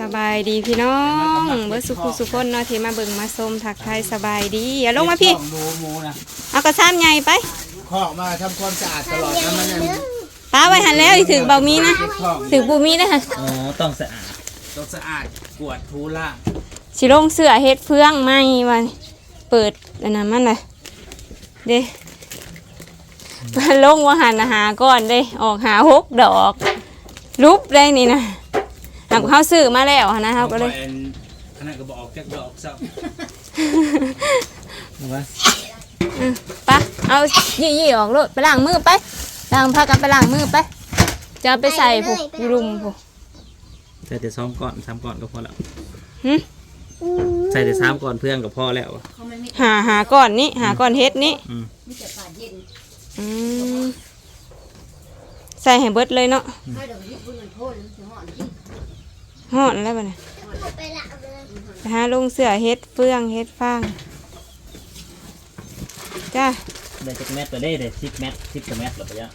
สบายดีพี่น้องเบิร์สุขุสุคนเนาะที่มาเบิ่งมาชมถักไทายสบายดีอย่าลงมาพี่เก็บของดูหมูนะเอากระซ้ำใหญ่ไปขอกมาทำความสะอาดตลอดนะมันนั่นป้าไว้หันแล้วอีถึงเบามีนะเก็บของถึงบูมีนะฮะอ๋อต้องสะอาดต้องสะอาดกวาดทูล่างสิลงเสื้อเฮ็ดเฟืองไหมวันเปิดอันนั้นมันเลยเด้มาลงว่าหันอาหาก่อนเด้ออกหาหกดอกรูปได้นี่นะ หากเขาซื้อมาแล้วหั้นนะเขาก็เลยอันอันนั้นก็บอกออกจากดอกซับเอาวะไปะเอายี่ยี่ออกรถไปล้างมือไปล้างพากันไปล้างมือไป จะเอาไปใส่ผูกรุมผูก ใส่แต่ซ้อมก่อนซ้ำก่อนก็พอแล้วหึ ใส่แต่ซ้ำก่อนเพื่อนก็พอแล้วอะหาหาก่อนนี้หาก่อนเฮ็ดนี้อืมอืมใส่ให้เบิดเลยเนาะหอน แล้วบ่เนี่ยไปหาลงเสือเฮ็ดเฟืองเฮ็ดฟางจ้าได้จักแมตตัวได้ได้สิบแมตสิบกว่าแมตหรอปะยะ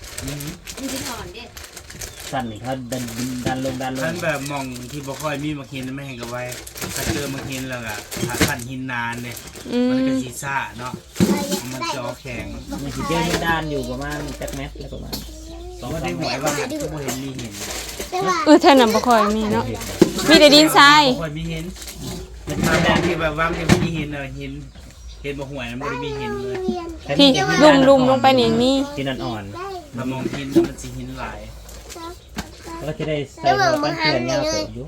สั้นนี่เขาดันดันลงดันลท่านงแบบมองที่บ่ค่อยมีมาเห็นไม่เห็นกับไว้ถ้าเจอมาเห็นแล้วอะถ้าขันหินนานเนี่ยอืมันมก็สีซ่าเนาะมันจะเอาแข็งมันสิเจอที่ด้านอยู่ประมาณจักแมตแล้วประมาณสองก็สาได้มหวยว่าก็บ่เห็นมีเห็นเออเท่านั้นบ่ค่อยมีเนาะ มีแต่ดินทรายบ่ค่อยมีเห็นมันทางด้านที่แบบว่ามันมีเห็นเออเห็นเห็นบ่หวยมันบ่ได้มีเห็นเลยพี่ลุมลุมลงไปนี่มีที่นั่นอ่อนถ้ามองเห็นมันสิเห็นหลายแล้วก็จะได้ใส่หัวปั้นเพื่อนยาวเติบอยู่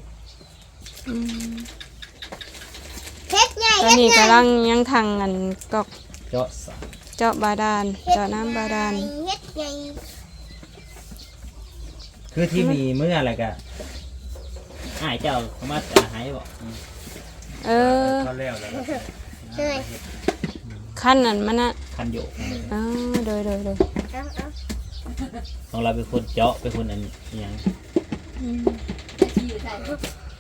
อืมเพชรใหญ่ตอนนี้กำลังยังทางกันกอกเจาะสระเจาะบาดาลเจาะน้ำบาดาลเพชรใหญ่คือที่มีเมื่ออะไรกะ อ้ายเจ้าเขามาจะหายบอกเออเขาแล้วแล้วเลยขั้นนั้นมันน่ะคันโยกอ๋อโดยโดยโดยเอาเอาของเราเป็นคนเจาะเป็นคนอันอหย่าง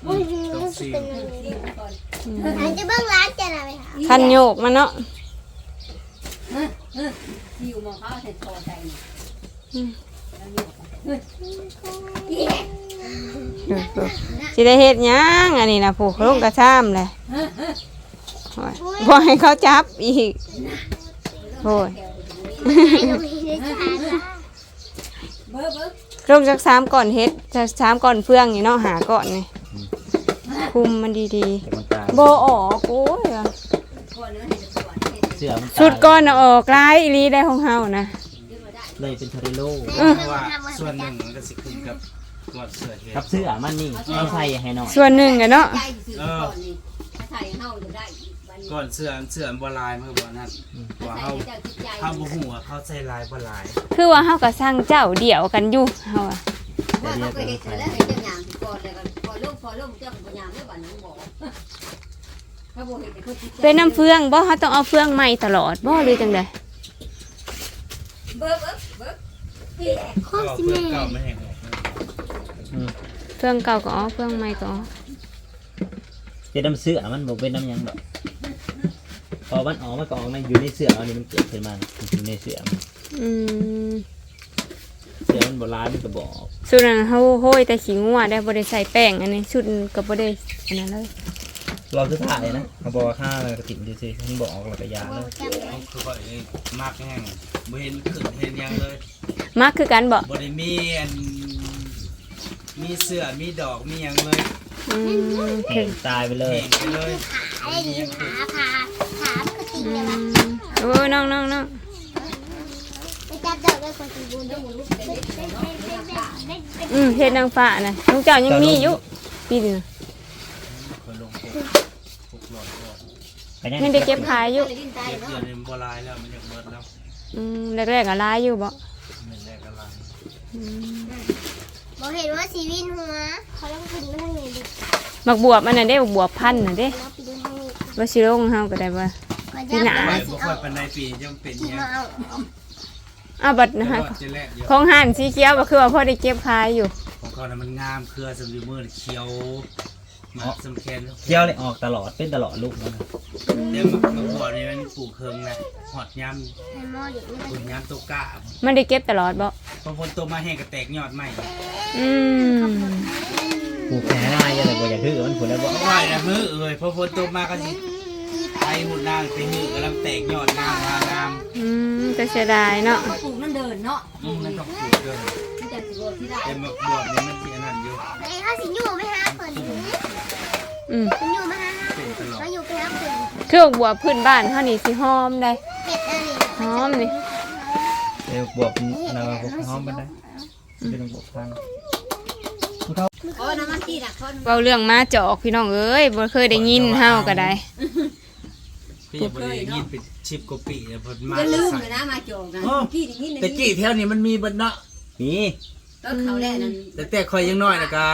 อุ้ยมันจะเป็นอะไรอันจะเบิ้งร้านจะอะไรคะขั้นโยกมันเนาะอยู่มองเขาเสร็จพอใจเนี่ย สิได้เฮ็ดหยังอันนี้นะผูกลงกระซ้ำเลยโอ้ยบ่ให้เขาจับอีกโอ้ยไอ้ตรงนี้ด้วยจ้าเบิ้งเบิ้งลงจากสามก่อนเฮ็ดจากสามก่อนเฟืองนี่เนาะหาก่อนนี่คุมมันดีแต่มันตายๆบ่ออกโอ้ยก่อนเนื้อเห็ดก่อนเห็ดเสื้อมันตายสุดก่อนน่ะออกลายอีหลีได้ของเฮานะเลยเป็นทอริโลเพราะว่าส่วนหนึ่งมันก็สิขึ้นกับ ตัวเสือเห็ดครับเสื้อมันนี่เอาใส่ให้หน่อยส่วนหนึ่งอะเนาะใจสื่อก่อนนี่ถ้าใส่เฮาจะได้วันนี้ก่อนเสือเสือบ่ลายมันก็บ่นั่นว่าใส่เฮาเจ้าจิตใจเฮาบ่ฮู้ว่าเขาใส่ลายบ่ลายคือว่าเฮาก็สร้างเจ้าเดี่ยวกันอยู่เฮาอะว่าเขาเคยเห็ดแล้วเห็ดจังอย่างก่อนเลยกันก่อนลูกพอลูกเจ้าปัญญาไม่บันนี้บอกถ้าบ่เห็ดเขาจิตใจเป็นน้ำเฟืองบ่เฮาต้องเอาเฟืองใหม่ตลอดบ่หรือจังได๋เบิ้งเบิ้งเบิ้งข้อก็สิเพื่อแม่ เก่าไม่ให้อ อกนะเฟืองเก่าก็เอาเฟืองใหม่ก็เอาเป็นน้ำเสื้อมันบอกเป็นน้ำหยังดอกพอมันออกมันก็ออกในอยู่ในเสื้ออันนี้มันเกิดขึ้นมามันอยู่ในเสื้อมันอืมเสื้อมันโบราณมันก็บอกสุดนั้นเฮาโห้ยแต่ขี้งัวได้บ่ได้ใส่แป้งอันนี้ชุดก็บ่ได้อันนั้นเลยเราคือถ่ายนะเขาบอกว่าค่าอะไรกระถิ่นดูสิมันบอกออกหลักยาเลยเอาคือว่าเอ้ยมากแห้งบ่เห็นขึ้นเห็นหยังเลยมักคือกันบ่บ่ได้มีอัน มีเสื้อมีดอกมีหยังเลยอืมแห้งตายไปเลยแห้งไปเลยขาอะไรดีขาขาขาปกติอืเลยวะมโอ้ยน้องน้องน้องไปจับดอกด้วยคนที่บุญด้วยอืมเฮ็ดนางฟ้าน่ะน้องเจ้ายังมีอยู่ปีนึงคอยลงพวกพวกหลอดก่อนไปนั่งยังได้เก็บขายอยู่ดินตายเก็บเนาะเดือนนี้บ่ลายแล้วมันอยากเบิดแล้วอืมแรกๆก็หลายอยู่บ่มันแรกก็ลายอืม บอกเห็นว่าสีวินหัว เขาต้องขึ้นมาทางนี้ดิบักบวบอันนั้นเด้บักบวบพันธุ์น่ะเด้เราไปดูทางนี้บ่สิลงเฮาก็ได้บ่ก่อนที่จะไหนไปไปบ่ค่อยปานในปีจังเป็นที่หยังมาเอาอ้าวบัดแต่นะฮะว่าจะแรกเยอะของห่านสีเขียวบ่คือว่าพอได้เก็บขายอยู่ ของเขาน่ะมันงามเครือสำลีมือเขียวมาสำแคนเที่ยวเลยออกตลอดเป็นตลอดลูกมันนะเดี๋ยวมะบัวนี่มันปลูกเคิงนะหอดยามให้หม้ออยู่นี่ปลูกยามตกกะมันได้เก็บตลอดบ่ พอฝนตกมาแห้งก็แตกยอดใหม่อืมผูกแขนอะไรอะไรบ่อยากคือมันผลแล้วบ่ไหวนะมือเอ้ยพอฝนตกมาก็สิไปหุ่นนางไปหื้อกำลังแตกยอดงามงามงามอืมแต่เสียดายเนาะปลูกนั่นเดินเนาะอืมมันต้องปลูกเกินมันจะสิโกที่ได้แต่บวบนี่มันสิอันนั้นอยู่ไหนเขาสิอยู่ไหมฮะเปิดสิอืมอยู่ไหมฮะเป็นตลอดมาอยู่ไปฮะเปิดเครื่องบัวพื้นบ้านเฮานี่สิหอมได้เป็ดอะไรหอมนี่ เดี๋ยวบวกเราบวกหอมมันได้เป็นบวกพังโอ้น้ำมันตีน่ะคนเว้าเรื่องมาจอกพี่น้องเอ้ยบ่เคยได้ยินเฮาก็ได้พี่อย่าบ่ได้ยินเป็นชิปกว่าปีแล้วเพิ่นมาจะลืมใส่เลยนะมาโจกนะอ๋อพี่ได้ยินแต่กี้แถวนี้มันมีเบิดเนาะนี่ก็เขาแนั่นแต่แต่คอยยังน้อยนะกา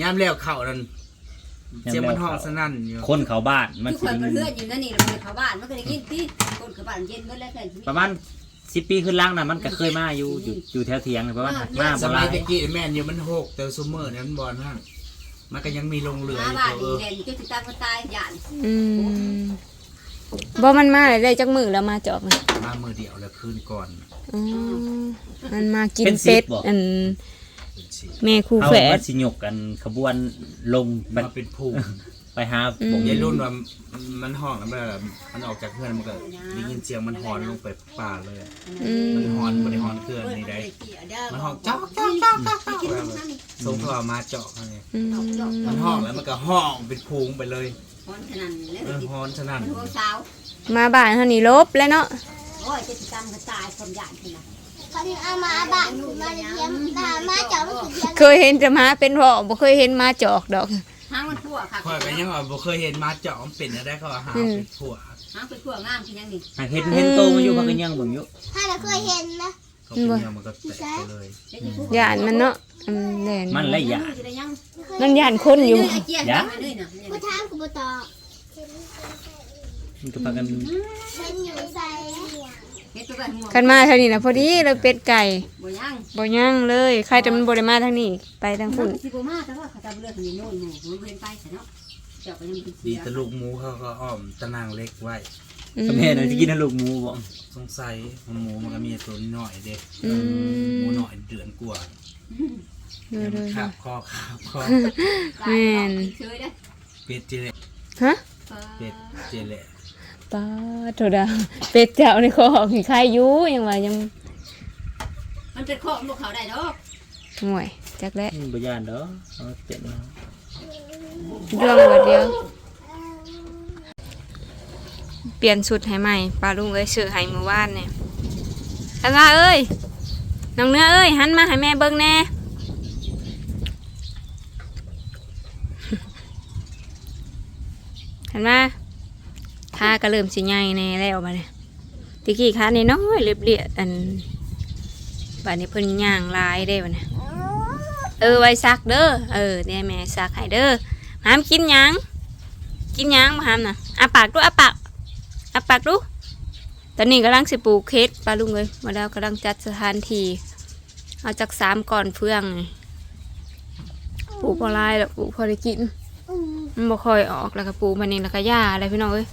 ยามแล้วเข้านั่นเสียงมันห้องสนั่นอยู่คนเขาบ้านมันทุกคนก็เพื่อนอยู่นั่นนี่เราเขาบ้านมันก็ได้ยินพี่คนเขาบ้านเย็นเมื่อไรกันประมาณ สิบปีขึ้นล่างน่ะมันก็เคยมาอยู่อยู่อยู่แถวเทียงประมาณมาสบ่หมัลายยตะกี้แม่นอยู่มันหกแต่ซูเมอร์นั้นบอลฮะมันก็ยังมีลงเรือมาอยู่บ้านเอดีอแลนก็ติดตามคนตายหยานอืมบ่มันมาได้จักมือแล้วมาจอกนะมามือเดียวแล้วคืนก่อนอ๋อมันมากินเป็ดอันเป็นสีแม่คู่เอาแฝมัดนสิหยกกันขบวนลงไปมาเป็นภูมิ ไปหาอืม ผมยายรุ่นว่ามันห้องแล้วมันมันออกจากเพื่อนมันก็ได้ยินเสียงมันหอนลงไปป่าเลยอืมมันหอนบริหอนเครื่องนี่ได้มันห้องจ๊อกจ๊อกจ๊อกจ๊อกจ๊อกส่งเข้ามาเจาะเขาเนี่ยอืมมันห้องแล้วมันก็ห้องเป็นพุงไปเลยคนขนาดนี้เออหอนฉะนั้นมันหัวเช้ามาบ้านเฮานี่ลบแล้วเนาะโอ้ยจะติดตามคนตายคนหยานทีละเขาถึงเอามาบ้านถึงมาเทียมตามาจับมันคือเทียมเคยเห็นแต่มาเป็นพ่อบ่เคยเห็นมาจอกดอกห้างมันทั่ว ค่ะข่อยก็ยังว่าบ่เคยเห็นมาเจาะมันเป็นอะไรเขาว่าหาเป็นผัวห้างเป็นทั่วงามที่ยังนี่หากเห็นเห็นโตมาอยู่พักกันยังเบิ่งอยู่ถ้าเราเคยเห็นนะเขาเป็นยังมันก็แตกไปเลยย่านมันเนาะอืมแน่นมันละยะจะได้ยังมันย่านคนอยู่ไอ้เจี๊ยบยังไม่ได้นะกูถามกูบ่ตอบมันก็พากันเห็นอยู่ใส่ คันมาเท่านี้นะพอดีเลยเป็ดไก่บ่ยังบ่ย่างเลยใครแต่มันบ่ได้มาทางนี้ ไปทางคุพุ่ณนสิบ่มาแต่ว่าเขาจะเลือกนี่โน่นหมู่มันเพิ่นไปซะเนาะเจ้าก็ยังเป็นดีเสียแต่ลูกหมูเขาก็อ้อมตะนางเล็กไว้อืมก็แม่น่ะสิกินลูกหมูบ่สงสัยหมูมันก็มีตัวน้อยเด็กอืหมูมหน่อยเดือนกว่าเดี๋ยวเลยขาบคอขาบคอแม่นเฉยได้เป็ดเจเละฮะเป็ดเจเละ ป้าโถดาเป็ดเจ้าในคอของใครอยู่ยังว่ายังมันเป็นข้อลูกเขาได้ดอกห่วยจักแล้วอืมบ่ย่านดอกเอาเจ็ดเนาะเรื่องว่าเดียว เปลี่ยนชุดให้ใหม่ป้าลุงเอ้ยซื้อให้เมื่อวานเนี่ยอันว่าเอ้ยน้องเนื้อเอ้ยหันมาให้แม่เบิ่งแน่เห็นไห มขาก็เริ่มสิใหญ่แน่แล้วบัดนี้ตะกี้ขานี่น้อยเรียบๆอันบัดนี้เพิ่นย่างลายได้บัดนี้เออไว้ซักเด้อเออเดี๋ยแม่ซักให้เด้อหามกินยังกินยังบ่หามน่ะอาปากดูอาปากอาปากดูตอนนี้กำลังสิปลูกเค้กปลาลุงเลยมาแล้วกำลังจัดสถานที่เอาจากสามก่อนเฟืองปลูกพอลายแล้วปลูกพอได้กินมันบ่ค่อยออกแล้วก็ปูมันนี่แล้วก็หญ้าอะไรพี่น้องเอ้ย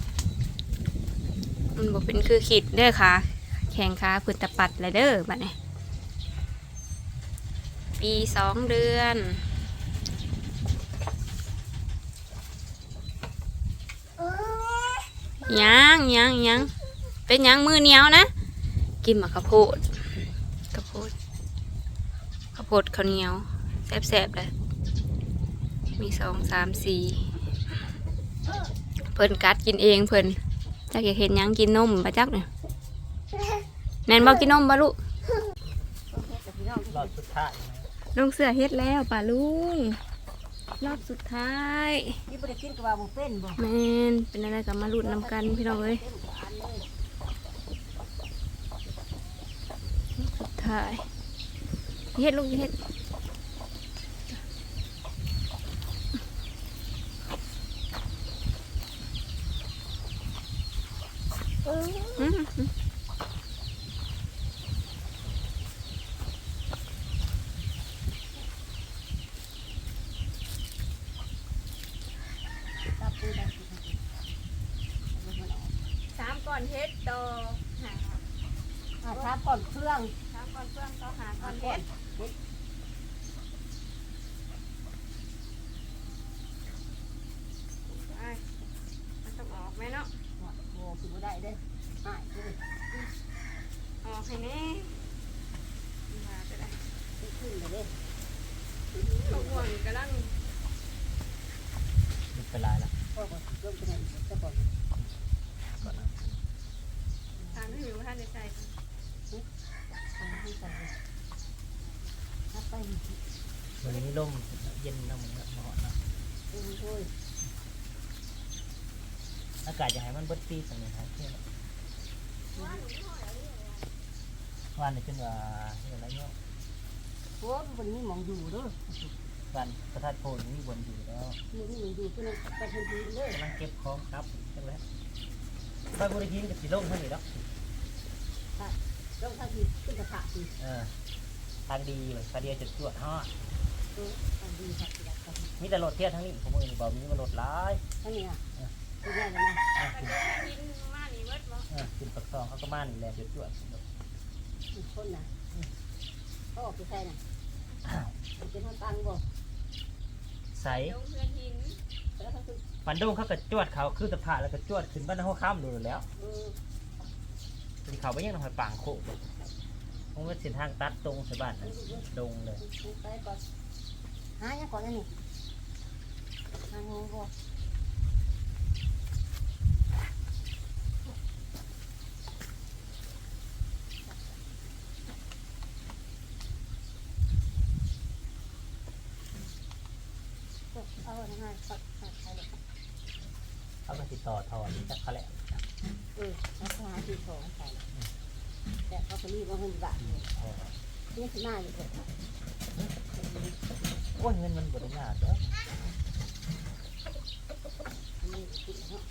มันบ่เป็นคือขีดเด้อค่ะ แข่งขาพื้นตะปัดเลยเด้อบัดนี้ปีสองเดือนยังยังยังเป็นยังมือเหนียวนะ กินมาข้าวโพดข้าวโพดข้าวโพดข้าวเหนียวแซ่บๆเลยมีสองสามสี่เพิ่นกัดกินเองเพิ่น จักอยากเห็นหยังกินนมปะจักเนี่ยแม่นบอกกินนมปะลูกรอบสุดท้ายลุงเสือเฮ็ดแล้วป่าลุงรอบสุดท้ายนี่บ่ได้กินก็ว่าบ่เป็นบ่แม่นเป็นอะไรกับมาลุ้นนำกันพี่น้องเอ้ยรอบสุดท้ายเฮ็ดลูกเฮ็ด่อนเฮ็ดต่อหาอะทัก่อนเครื่องสามก่อนเฟืองต่อหาก่อนเฮ็ดไปมันต้องออกไหมเนาะโอ้โหสิบ่ได้เด้อหายเลยออกให้แน่มาจะได้ขึ้นเลยเด้อตัวอ้วนกำลังมัเป็นไรละพ่อนอกเริ่มเป็นไงก่อนนะ ทานไม่รู้ว่าท่านได้ใส่ทำให้ใส่ถ้าไปวันนี้ลมเย็นน้ำมันเหมาะนะดูด้ยอากาศอยากให้มันเบิดปีสักหนึ่งครับเพื่อนวันนี้เป็นว่าเรื่อะไรเนาะโอ้วันนี้มองอยู่ด้วยวันประทัดโพนมีบนอยู่แล้วนี่นี่อยู่เพื่อนไปทันทีเลยกำลังเก็บของครับใช่ไหม ไปบริกินกับสีลมเท่านี้แล้วต้องทันทีขึ้นกระถางทีเออทางดีเลยคาเดียจุดจวดฮอดเออทันทีครับครับมีแต่รถเที่ยวทั้งนี้ผมมือนี่บอกมีมารถหลายท่านนี่อะคุณยายเลยนะอะขึ้นกินมานี่เบิดบ่เออขึ้นปักซองเขาก็มานี่แหละจุดจวดอีกคนน่ะเขาออกไปใส่น่ะเป็นทางตังบ่ใสลงเพื่อนหินแล้วเขาคือ ปันดงเขาก็จวดเขาคือสะพานแล้วก็จวดขึ้นบ้านหัวข้ามดูแล้วเออที่เขาไปยังหอยปางโคกมันเป็นเส้นทางตัดตรงส่บ้านะดงเลยไปก่อนหายังก่อนนี่หางูบ่เอาหน่อยปักปักไปเลยเขาก็ ติดต่อทอนจากเขาแหละเออแล้วก็หาที่ของใส่แต่เขาก็รีบว่าเงินบาทเออนี่คือหน้าอยู่เลยโอ้ยเงินมันบริยากเด้ออันนี้ติดเนาะ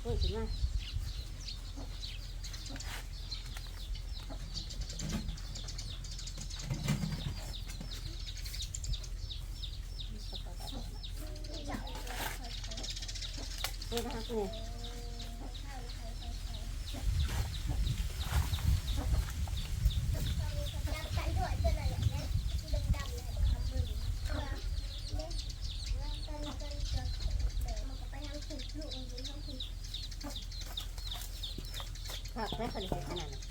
เฮ้ยถึงมา เออนะคะคุณ ใส่ด้วยตัวอะไรอย่างเงี้ยดำๆเลยครับมือเนี่ยแล้วตอนตอนจะเดี๋ยวมันก็ไปทาง ถูกลูกมันอยู่ทางถูกผักไม่ค่อยได้ขนาดนั้น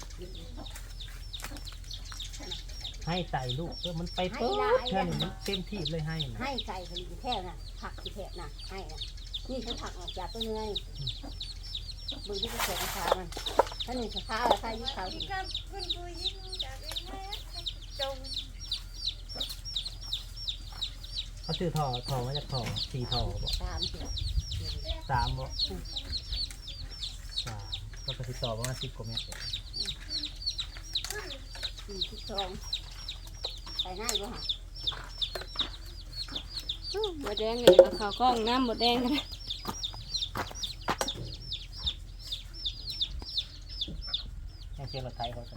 ให้ไต่ลูกเออมันไปเปิดแค่นี้มันเต็มที่เลยให้นะให้ไก่คนดีแค่น่ะผักที่แค่น่ะให้น่ะ นี่คือผักออกจากต้นเงยมึงที่จะเสียราคามันถ้าหนึ่งราคาราคายี่สิบนี่ก็คุณผู้หญิงจากเองแม่จงเขาซื้อทอทอมาจากทอสี่ทอบ่สามสิบสามบ่สามก็ไปติดต่อประมาณสิบกว่าเมตรสี่สิบสองไปหน้าอยู่ห่ะบดแดงเลยเอาขาวกล้องน้ำบดแดงกันนะ ยัง เชียงรถไทยเขาจะ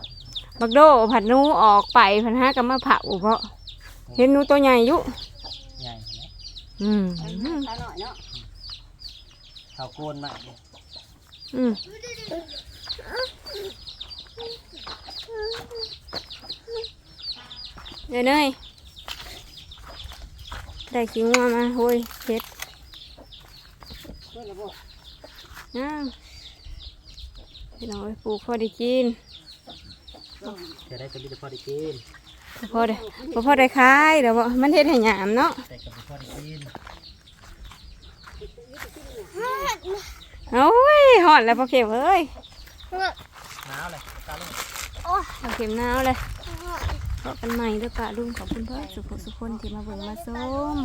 บักโดผัดหนูออกไปผัดห้ากับมาเผาเพราะเห็นหนูตัวใหญ่อยุใหญ่นะอืมไปหน้าตาหน่อยเนาะเขาโกนมากเลยอืมเดี๋ยวเนยได้ขิงมามาโอ้ยเผ็ดเพื่อนระบบน้าว พี่น้องไปปลูกพอได้กินจะได้กับมิตรพอดีกินพอได้บ่พอได้ขายเดี๋ยวบ่มันเฮ็ดให้หยามเนาะแต่กับมิตรพอดีกินโอ้ยหอดแล้วพอเข็มเอ้ยหนาวเลยตาลุงพอเข็มหนาวเลยพบกันใหม่เด้วยปะลุงขอบคุณเพื่อนสุขสุขคนที่มาเบิ่งมาส้ม